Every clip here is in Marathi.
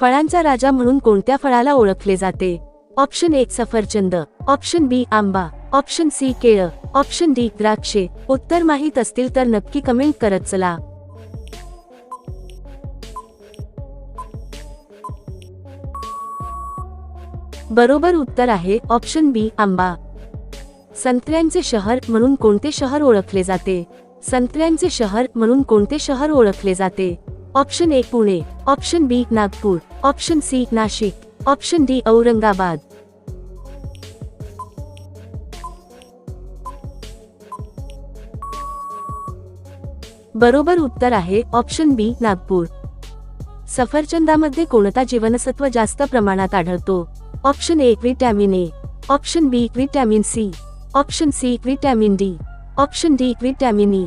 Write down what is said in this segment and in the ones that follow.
फळांचा राजा म्हणून कोणत्या फळाला ओळखले जाते? ऑप्शन एक सफरचंद. ऑप्शन बी आंबा. ऑप्शन सी केळ. ऑप्शन डी द्राक्षे. उत्तर माहीत असतील तर नक्की कमेंट करत चला. बरोबर उत्तर आहे ऑप्शन बी आंबा. संत्र्यांचे शहर म्हणून कोणते शहर ओळखले जाते? संत्र्यांचे शहर म्हणून कोणते शहर ओळखले जाते? Option A Pune option B Nagpur option C Nashik option D Aurangabad बरोबर उत्तर आहे ऑप्शन बी नागपूर. सफरचंदामध्ये कोणता जीवनसत्व जास्त प्रमाणात आढळतो? Option A vitamin A option B vitamin C option C vitamin D option D vitamin E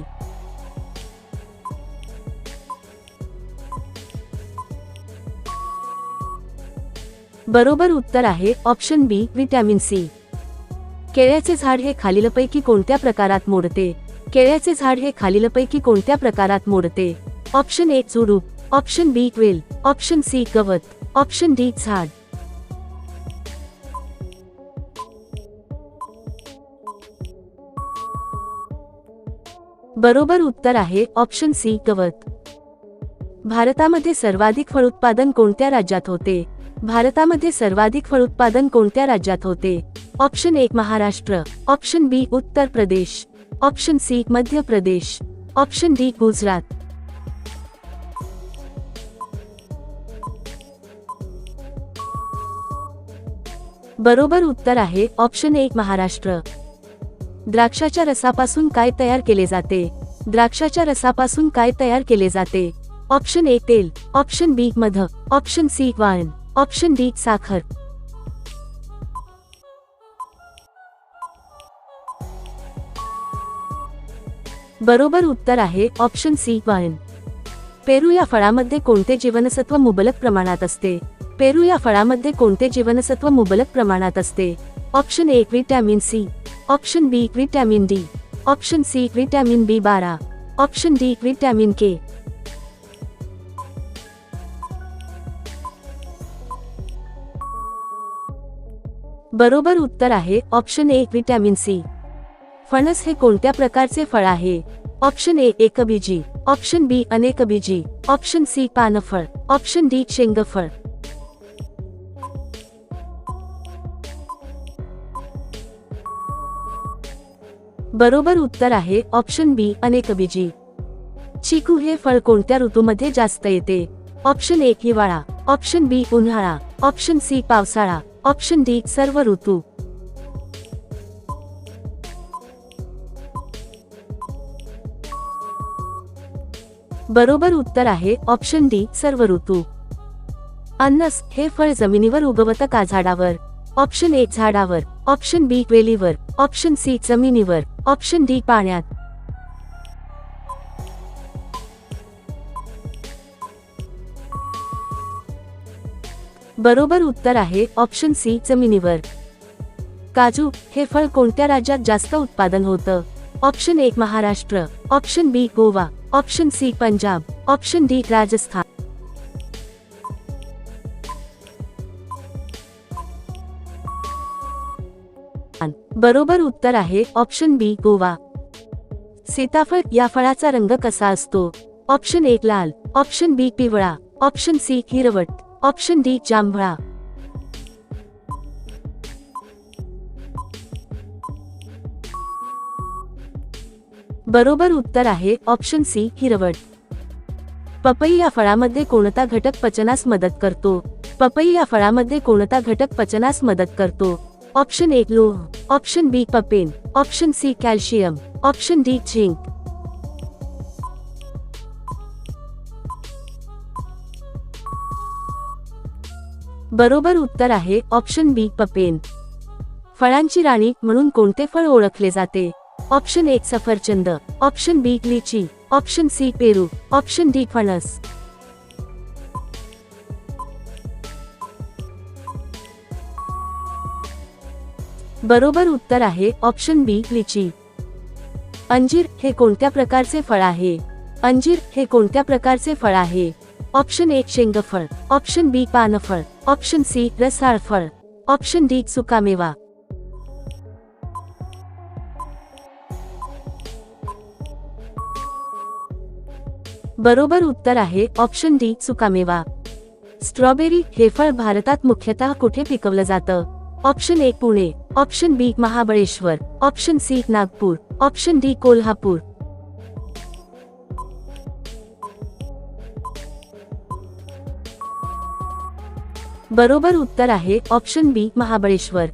बरोबर उत्तर आहे ऑप्शन बी व्हिटॅमिन सी. केळ्याचे झाड हे खालीलपैकी कोणत्या प्रकारात मोडते? केळ्याचे झाड हे खालीलपैकी कोणत्या प्रकारात मोडते? ऑप्शन ए चुरूप ऑप्शन बी ट्वेल ऑप्शन सी गवत. ऑप्शन डी झाड. बरोबर उत्तर आहे ऑप्शन सी गवत. भारतामध्ये सर्वाधिक फळ उत्पादन कोणत्या राज्यात होते? भारतामध्ये सर्वाधिक फळ उत्पादन कोणत्या राज्यात होते? ऑप्शन एक महाराष्ट्र ऑप्शन बी उत्तर Pradesh option C Madhya Pradesh option D Gujarat. बरोबर उत्तर आहे ऑप्शन एक महाराष्ट्र. द्राक्षाच्या रसापासून काय तयार केले जाते? द्राक्षाच्या रसापासून काय तयार केले जाते? ऑप्शन ए तेल ऑप्शन बी मध ऑप्शन सी वाण. ऑप्शन डी, साखर। बरोबर उत्तर आहे, ऑप्शन सी वाण पेरू या फळामध्ये कोणते जीवनसत्व मुबलक प्रमाणात असते? पेरू या फळामध्ये कोणते जीवनसत्व मुबलक प्रमाणात असते? ऑप्शन एक vitamin C. Option B vitamin D. Option C vitamin B बारा। Option D vitamin K. बरोबर उत्तर आहे ऑप्शन ए विटॅमिन सी फणस हे कोणत्या प्रकारचे फळ आहे? ऑप्शन ए एकबीजी. ऑप्शन बी अनेकबीजी. ऑप्शन सी पानफळ. ऑप्शन डी शेंगफळ. बरोबर उत्तर आहे ऑप्शन बी अनेकबीजी. चिकू हे फळ कोणत्या ऋतूमध्ये जास्त येते? ऑप्शन ए हिवाळा. ऑप्शन बी उन्हाळा. ऑप्शन सी पावसाळा. ऑप्शन डी सर्व ऋतू. बरोबर उत्तर आहे ऑप्शन डी सर्व ऋतू. अन्नस हे फळ जमिनीवर उगवत का? झाडावर. ऑप्शन ए झाडावर. ऑप्शन बी वेलीवर. ऑप्शन सी जमिनीवर. ऑप्शन डी पाण्यात. बरोबर उत्तर आहे ऑप्शन सी जमिनीवर. काजू हे फळ कोणत्या राज्यात जास्त उत्पादन होतं? ऑप्शन एक Maharashtra. Option B Goa. Option C Punjab. Option D Rajasthan. बरोबर उत्तर आहे ऑप्शन बी गोवा. सीताफळ या फळाचा रंग कसा असतो? ऑप्शन एक लाल. ऑप्शन बी पिवळा. ऑप्शन सी हिरवट. ऑप्शन डी जांभळा बरोबर उत्तर आहे ऑप्शन सी हिरवट पपई या फळामध्ये कोणता घटक पचनास मदत करतो? पपई या फळामध्ये कोणता घटक पचनास मदत करतो? ऑप्शन एक लोह. Option B papain. Option C calcium option D zinc. बरोबर उत्तर आहे ऑप्शन बी पपेन. फळांची राणी म्हणून कोणते फळ ओळखले जाते? ऑप्शन एक सफरचंद. ऑप्शन बी लिची. ऑप्शन सी पेरू. ऑप्शन डी फणस. बरोबर उत्तर आहे ऑप्शन बी लिची. अंजीर हे कोणत्या प्रकारचे फळ आहे? अंजीर हे कोणत्या प्रकारचे फळ आहे? ऑप्शन ए शेंगफळ. ऑप्शन बी पानफळ. ऑप्शन सी रसाळ फळ ऑप्शन डी सुकामेवा बरोबर उत्तर आहे ऑप्शन डी सुकामेवा स्ट्रॉबेरी हे फळ भारतात मुख्यतः कुठे पिकवलं जातं? Option A Pune. Option B Mahabaleshwar. Option C Nagpur. Option D Kolhapur. बरोबर उत्तर आहे ऑप्शन बी महाबळेश्वर.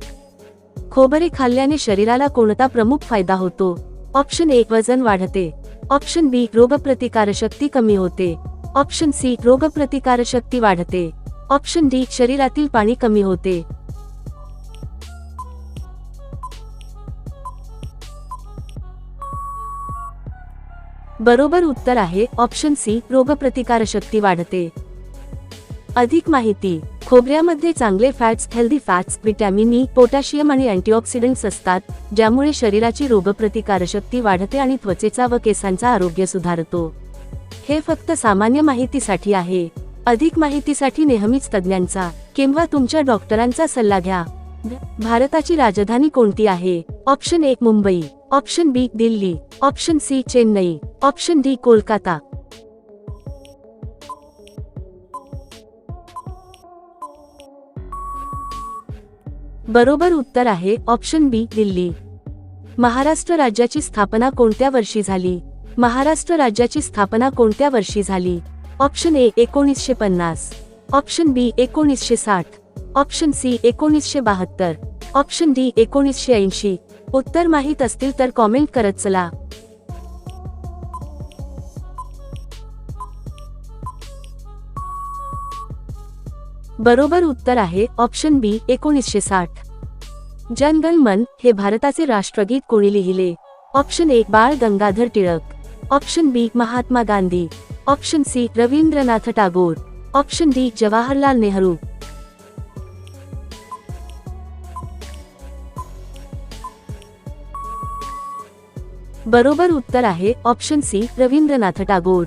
खोबरे खाल्ल्याने शरीराला कोणता प्रमुख फायदा होतो? ऑप्शन ए वजन वाढते. ऑप्शन बी रोगप्रतिकारशक्ती कमी होते. ऑप्शन सी रोगप्रतिकारशक्ती वाढते. ऑप्शन डी शरीरातील पाणी कमी होते. बरोबर उत्तर आहे ऑप्शन सी रोगप्रतिकारशक्ती वाढते. अधिक माहिती. खोबऱ्यामध्ये चांगले fats healthy fats vitamin E potassium आणि अँटीऑक्सिडंट्स असतात ज्यामुळे शरीराची रोगप्रतिकारशक्ती वाढते आणि त्वचेचा व केसांचा आरोग्य सुधारतो. हे फक्त सामान्य माहितीसाठी आहे. अधिक माहितीसाठी नेहमीच तज्ज्ञांचा किंवा तुमच्या डॉक्टरांचा सल्ला घ्या. भारताची राजधानी कोणती आहे? ऑप्शन एक Mumbai. Option B Delhi. Option C Chennai. Option D Kolkata. बरोबर उत्तर आहे ऑप्शन बी दिल्ली. महाराष्ट्र राज्याची स्थापना कोणत्या वर्षी झाली? महाराष्ट्र राज्याची स्थापना कोणत्या वर्षी झाली? ऑप्शन ए एकोणीसशे पन्नास. ऑप्शन बी एकोणीसशे साठ. ऑप्शन सी एकोणीसशे बहात्तर. ऑप्शन डी एकोणीसशे ऐंशी. उत्तर माहीत असतील तर कॉमेंट करत चला. बरोबर उत्तर आहे ऑप्शन बी एकोणीसशे साठ. जनगण मन हे भारताचे राष्ट्रगीत कोणी लिहिले? Option A Bal Gangadhar Tilak. Option B Mahatma Gandhi. Option C Rabindranath Tagore. Option D Jawaharlal Nehru. बरोबर उत्तर आहे ऑप्शन सी रवींद्रनाथ टागोर.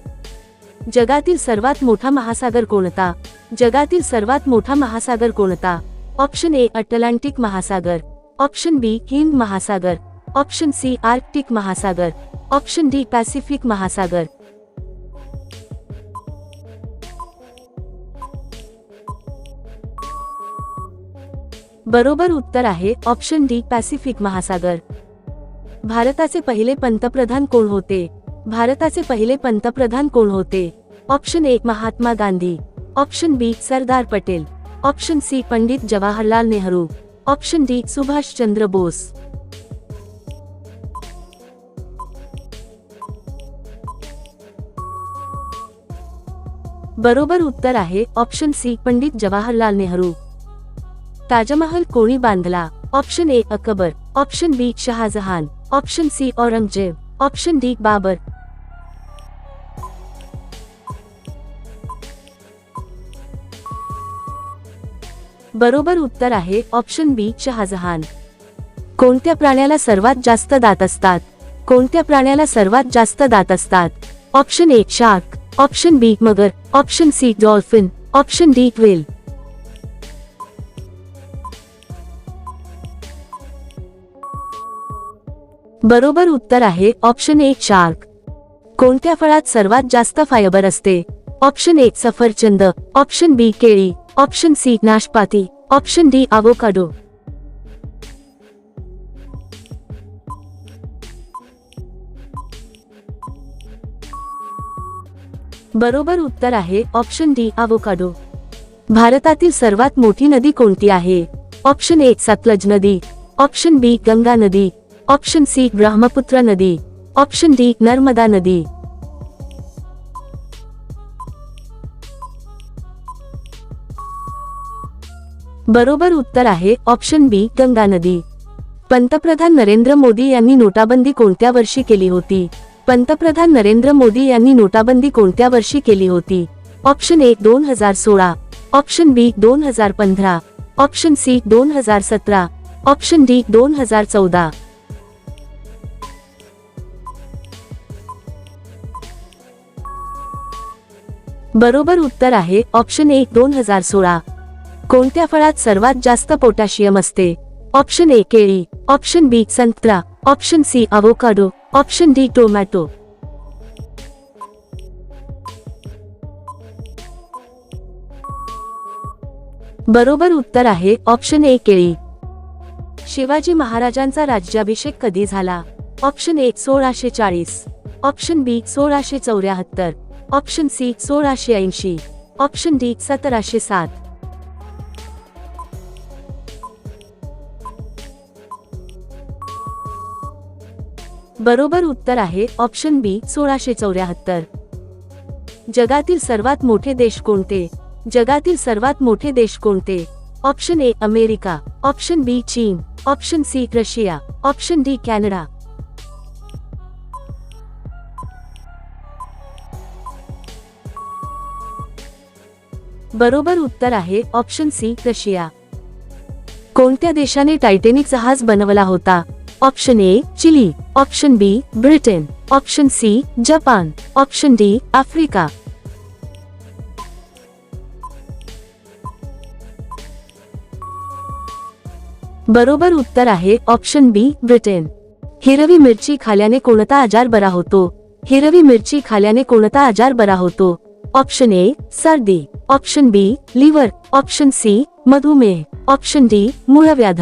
जगातील सर्वात मोठा महासागर कोणता? जगातील सर्वात मोठा महासागर कोणता? ऑप्शन ए, अटलांटिक महासागर. ऑप्शन बी, हिंद महासागर. ऑप्शन सी, आर्क्टिक महासागर. ऑप्शन डी, पॅसिफिक महासागर. बरोबर उत्तर आहे, ऑप्शन डी, पॅसिफिक महासागर. भारताचे पहिले पंतप्रधान कोण होते? भारताचे पहिले पंतप्रधान कोण होते? Option A, Mahatma Gandhi. Option B, Sardar Patel. Option C, Pandit Jawaharlal Nehru. Option D, Subhash Chandra Bose. बरोबर उत्तर आहे, ऑप्शन सी, पंडित जवाहरलाल नेहरू। ताजमहल कोणी बांधला। Option A, Akbar. Option B, Shah Jahan. Option C, Aurangzeb. Option D, Babar. बरोबर उत्तर आहे ऑप्शन बी शहाजहान. कोणत्या प्राण्याला सर्वात जास्त दात असतात? कोणत्या प्राण्याला सर्वात जास्त दात असतात? Option A shark option B Magar. Option C dolphin option D quill बरोबर उत्तर आहे ऑप्शन ए शार्क कोणत्या फळात सर्वात जास्त फायबर असते? ऑप्शन ए सफरचंद. ऑप्शन बी केळी. ऑप्शन सी नाशपाती ऑप्शन डी आवोकाडो बरोबर उत्तर आहे ऑप्शन डी आवोकाडो भारतातील सर्वात मोठी नदी कोणती आहे? ऑप्शन ए सतलज नदी. ऑप्शन बी गंगा नदी. ऑप्शन सी ब्रह्मपुत्र नदी. ऑप्शन डी नर्मदा नदी. बरोबर उत्तर आहे ऑप्शन बी गंगा नदी. पंतप्रधान नरेंद्र मोदी यांनी नोटाबंदी कोणत्या वर्षी केली होती? पंतप्रधान नरेंद्र मोदी यांनी नोटाबंदी कोणत्या वर्षी केली होती? ऑप्शन ए दोन हजार सोळा. ऑप्शन बी दोन हजार पंधरा. ऑप्शन सी दोन हजार सतरा. ऑप्शन डी दोन हजार चौदा. बरोबर उत्तर आहे ऑप्शन एक दोन हजार सोळा. कोणत्या फळात सर्वात जास्त पोटॅशियम असते? ऑप्शन ए केळी. ऑप्शन बी संत्रा. Option C avocado option D tomato. बरोबर उत्तर आहे ऑप्शन ए केळी. शिवाजी महाराजांचा राज्याभिषेक कधी झाला? ऑप्शन ए सोळाशे चाळीस. ऑप्शन बी सोळाशे चौऱ्याहत्तर. ऑप्शन सी सोळाशे ऐंशी. ऑप्शन डी सतराशे सात. बरोबर उत्तर आहे ऑप्शन बी सोळाशे चौऱ्याहत्तर. जगातील सर्वात मोठे देश कोणते? जगातील सर्वात मोठे देश कोणते? Option A America, option B चीन, option C Russia, option D Canada. बरोबर उत्तर आहे ऑप्शन सी रशिया. कोणत्या देशाने टायटेनिक जहाज़ बनवला होता? Option A Chile option B Britain option C Japan option D Africa बरोबर उत्तर आहे ऑप्शन बी ब्रिटेन हिरवी मिरची खाल्याने कोणता आजार बरा होतो? हिरवी मिरची खाल्याने कोणता आजार बरा होतो? ऑप्शन ए सर्दी. Option B liver option C मधुमेह. ऑप्शन डी मूळव्याध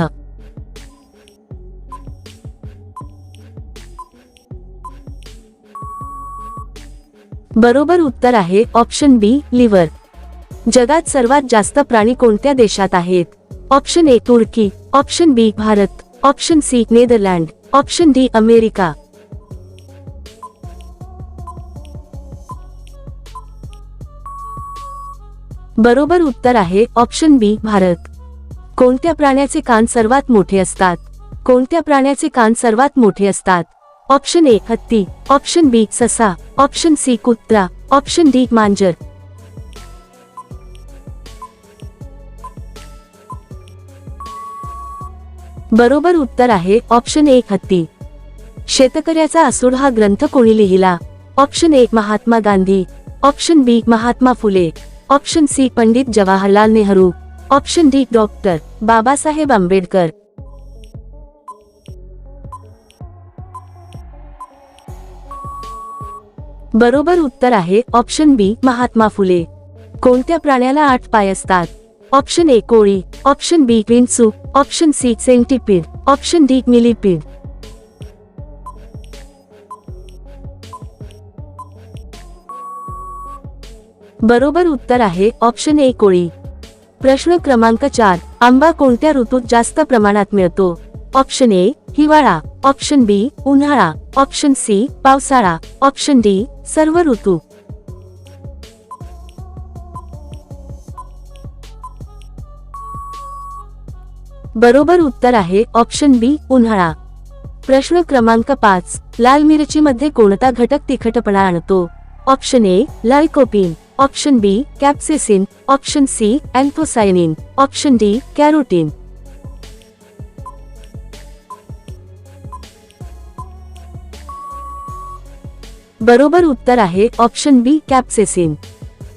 बरोबर उत्तर आहे ऑप्शन बी लिव्हर. जगात सर्वात जास्त प्राणी कोणत्या देशात आहेत? Option A Turkey. Option B Bharat. Option C Netherland. Option D America. बरोबर उत्तर आहे ऑप्शन बी भारत. कोणत्या प्राण्याचे कान सर्वात मोठे असतात? कोणत्या प्राण्याचे कान सर्वात मोठे असतात? ऑप्शन ए हत्ती ऑप्शन बी ससा ऑप्शन सी कुत्रा ऑप्शन डी मांजर बरोबर उत्तर आहे ऑप्शन एक हत्ती शेतकऱ्याचा असूड हा ग्रंथ कोणी लिहिला? ऑप्शन एक Mahatma Gandhi. Option B Mahatma Phule. Option C Pandit Jawaharlal Nehru. Option D doctor Babasaheb Ambedkar. बरोबर उत्तर आहे ऑप्शन बी महात्मा फुले. कोणत्या प्राण्याला आठ पाय असतात? ऑप्शन ए कोळी. ऑप्शन बी विंचू. Option C centipede. Option D millipede. बरोबर उत्तर आहे ऑप्शन ए कोळी. प्रश्न क्रमांक चार आंबा कोणत्या ऋतूत जास्त प्रमाणात मिळतो? ऑप्शन ए हिवाळा. ऑप्शन बी उन्हाळा. ऑप्शन सी पावसाळा. ऑप्शन डी सर्व ऋतू. बरोबर उत्तर आहे ऑप्शन बी, उन्हाळा. प्रश्न क्रमांक पाच, लाल मिरचीमध्ये कोणता घटक तिखटपणा आणतो? Option A, lycopene. Option B, capsaicin. Option C anthocyanin option D, carotene. बरोबर उत्तर आहे ऑप्शन बी कॅप्सेसिन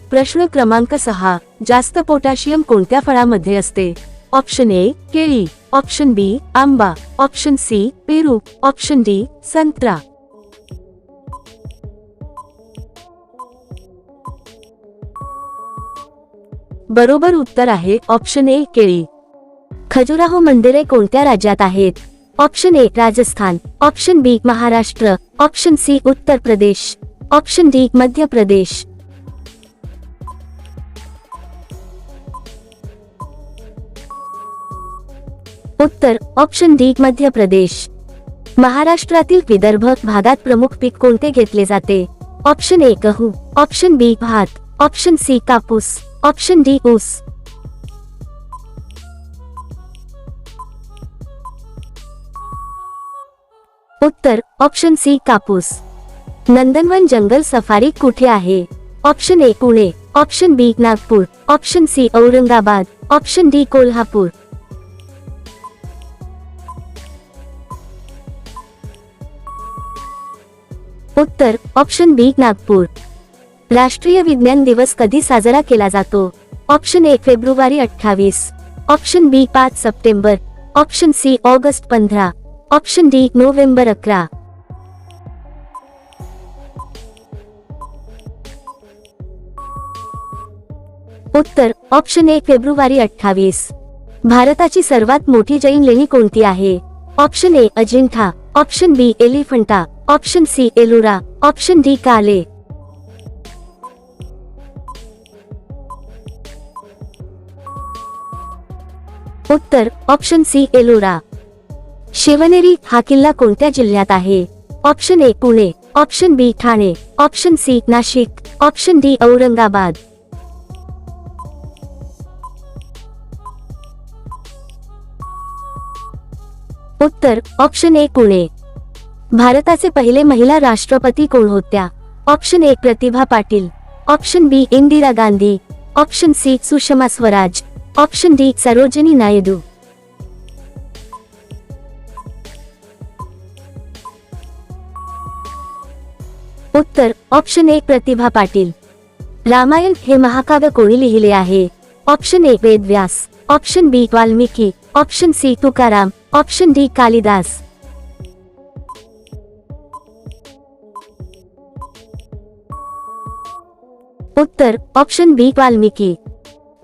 प्रश्न क्रमांक सहा, जास्त पोटॅशियम कोणत्या फळामध्ये असते? ऑप्शन ए केळी. ऑप्शन बी आंबा. ऑप्शन सी पेरू. ऑप्शन डी संत्रा. बरोबर उत्तर आहे ऑप्शन ए केळी. खजुराहो मंदिरे कोणत्या राज्यात आहेत? Option A Rajasthan option B Maharashtra option C Uttar Pradesh option D Madhya Pradesh Uttar option D Madhya Pradesh महाराष्ट्रातील विदर्भ भागात प्रमुख पीक कोणते घेतले जाते ऑप्शन ए गहू ऑप्शन बी भात ऑप्शन सी कापूस ऑप्शन डी ऊस उत्तर ऑप्शन सी कापूस. नंदनवन जंगल सफारी कुठे आहे? Option A Pune. Option B Nagpur. Option C Aurangabad. Option D Kolhapur. उत्तर ऑप्शन बी नागपूर. राष्ट्रीय विज्ञान दिवस कधी साजरा केला जातो? ऑप्शन ए फेब्रुवारी अठ्ठावीस. ऑप्शन बी पाच सप्टेंबर. ऑप्शन सी ऑगस्ट पंधरा. ऑप्शन डी नोव्हेंबर अकरा उत्तर ऑप्शन ए फेब्रुवारी अठ्ठावीस. भारताची सर्वात मोठी जैन लेणी कोणती आहे? Option A Ajanta. Option B Elephanta. Option C Ellora. Option D Kale. उत्तर ऑप्शन सी एलोरा. शिवनेरी हा किल्ला कोणत्या जिल्ह्यात आहे? Option A Pune. Option B Thane. Option C Nashik. Option D Aurangabad. उत्तर ऑप्शन ए पुणे. भारताचे पहिले महिला राष्ट्रपती कोण होत्या? Option A Pratibha Patil. Option B Indira Gandhi. Option C Sushma Swaraj. Option D Sarojini Naidu. उत्तर ऑप्शन ए प्रतिभा पाटील. रामायण हे महाकाव्य कोणी लिहिले आहे? Option A Vedvyas option B Valmiki. Option C Tukaram. Option D Kalidas. उत्तर ऑप्शन बी वाल्मिकी.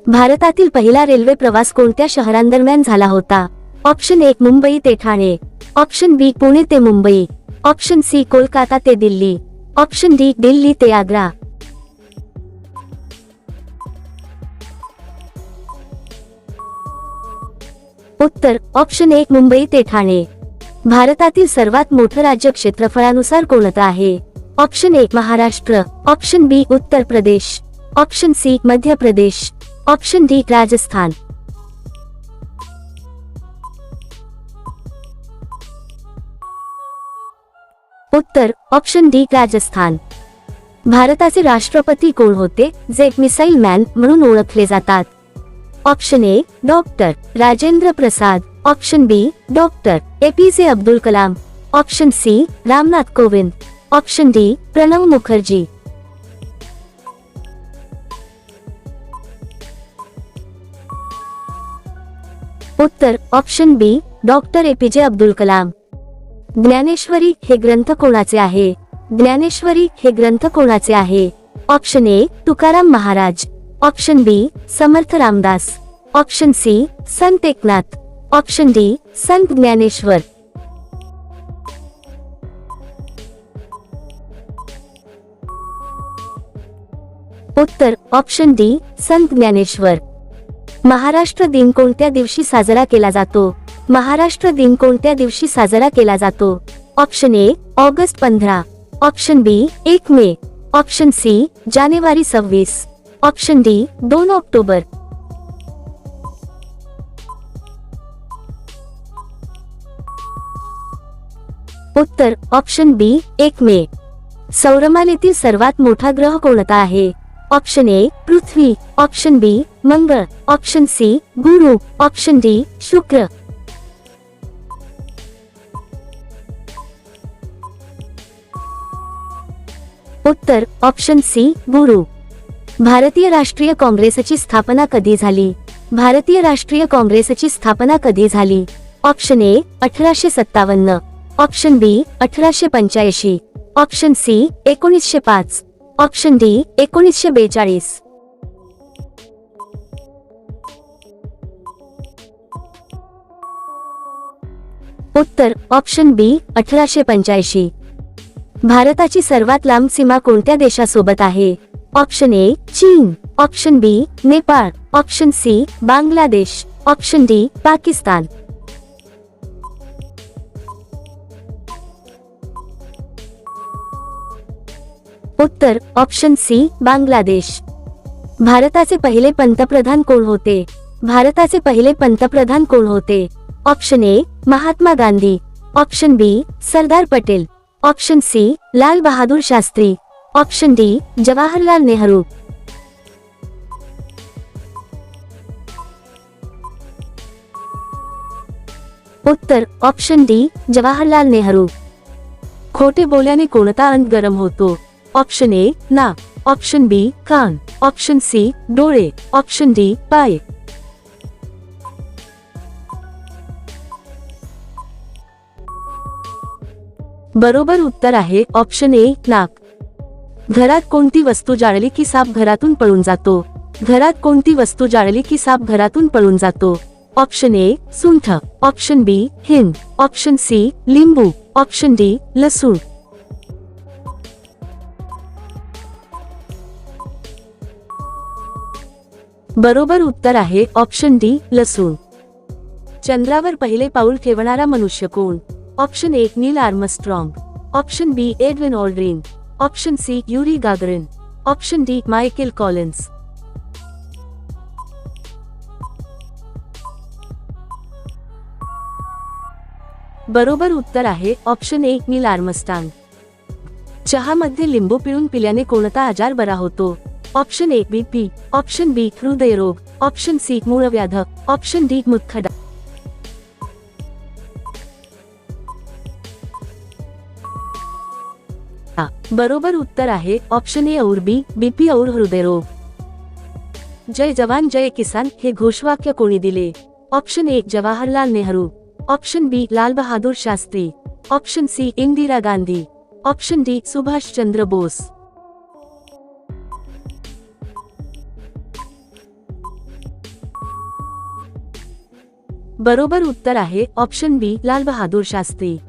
भारतातील पहिला रेल्वे प्रवास कोणत्या शहरांदरम्यान झाला होता? ऑप्शन एक मुंबई ते ठाणे. ऑप्शन बी पुणे ते मुंबई. ऑप्शन सी कोलकाता ते दिल्ली. ऑप्शन डी दिल्ली ते आग्रा उत्तर ऑप्शन एक मुंबई ते ठाणे भारतातील सर्वात मोठं राज्य क्षेत्रफळानुसार कोणतं आहे? ऑप्शन एक महाराष्ट्र ऑप्शन बी उत्तर Pradesh option C Madhya Pradesh option D Rajasthan Uttar option D Rajasthan. भारताचे राष्ट्रपती कोण होते? जे मिसाईल मॅन म्हणून ओळखले option A doctor Rajendra Prasad. Option B doctor APJ Abdul Kalam option C Ramnath Kovind option D Pranab Mukherjee उत्तर option B doctor APJ Abdul Kalam Dnyaneshwari हे ग्रंथ कोणाचे आहे? ज्ञानेश्वरी हे ग्रंथ कोणाचे आहे? Option A Tukaram Maharaj. Option B Samarth Ramdas. Option C Sant Eknath. Option D संत ज्ञानेश्वर. उत्तर ऑप्शन डी संत ज्ञानेश्वर. महाराष्ट्र दिन कोणत्या दिवशी साजरा केला जातो? महाराष्ट्र दिन कोणत्या दिवशी साजरा केला जातो? ऑप्शन ए ऑगस्ट पंधरा. ऑप्शन बी एक मे. ऑप्शन सी जानेवारी सव्वीस. ऑप्शन डी दोन ऑक्टोबर. उत्तर ऑप्शन बी एक मे. सौरमालेतील सर्वात मोठा ग्रह कोणता आहे? ऑप्शन ए पृथ्वी. ऑप्शन बी मंगळ. ऑप्शन सी गुरु. ऑप्शन डी शुक्र. उत्तर ऑप्शन सी गुरु. भारतीय राष्ट्रीय काँग्रेसची स्थापना कधी झाली? भारतीय राष्ट्रीय काँग्रेसची स्थापना कधी झाली? ऑप्शन ए अठराशे सत्तावन्न. ऑप्शन बी अठराशे पंच्याऐंशी. ऑप्शन सी एकोणीसशे पाच. ऑप्शन डी एकोणीसशे बेचाळीस. उत्तर ऑप्शन बी अठराशे पंच्याऐंशी. भारताची सर्वात लांब सीमा कोणत्या देशासोबत आहे? ऑप्शन ए चीन. Option B Nepal. Option C Bangladesh. Option D Pakistan. उत्तर, ऑप्शन सी बांगलादेश. भारताचे पहिले पंतप्रधान कोण होते? भारताचे पहिले पंतप्रधान कोण होते? Option A Mahatma Gandhi. Option B Sardar Patel. Option C Lal Bahadur Shastri option D Jawaharlal Nehru उत्तर ऑप्शन डी जवाहरलाल नेहरू खोटे बोलल्याने कोणता अंत गरम होतो? ऑप्शन ए नाक. ऑप्शन बी कान. ऑप्शन सी डोळे. ऑप्शन डी पाय. बरोबर उत्तर आहे ऑप्शन ए नाक. घरात कोणती वस्तू जाळली की साप घरातून पळून जातो? घरात कोणती वस्तू जाळली की साप घरातून पळून जातो? ऑप्शन ए सुंठ. ऑप्शन बी हिंग. ऑप्शन सी लिंबू. ऑप्शन डी लसूण. बरोबर उत्तर आहे ऑप्शन डी लसूण. चंद्रावर पहिले पाऊल ठेवणारा मनुष्य कोण? Option A Neil Armstrong option B Edwin Aldrin option C Yuri Gagarin option D Michael Collins बरोबर उत्तर आहे ऑप्शन ए नील आर्मस्टांग चहामध्ये लिंबू पिळून पिल्याने कोणता आजार बरा होतो? Option A BP option B हृदयरोग. ऑप्शन सी मूळव्याध ऑप्शन डी मुतखडा. हा, बरोबर उत्तर आहे. ऑप्शन ए और बी बीपी और हृदयरोग. जय जवान जय किसान हे घोषवाक्य कोणी दिले? Option A Jawaharlal Nehru. Option B Lal Bahadur Shastri. Option C Indira Gandhi. Option D Subhash Chandra Bose. बरोबर उत्तर आहे. Option B Lal Bahadur Shastri.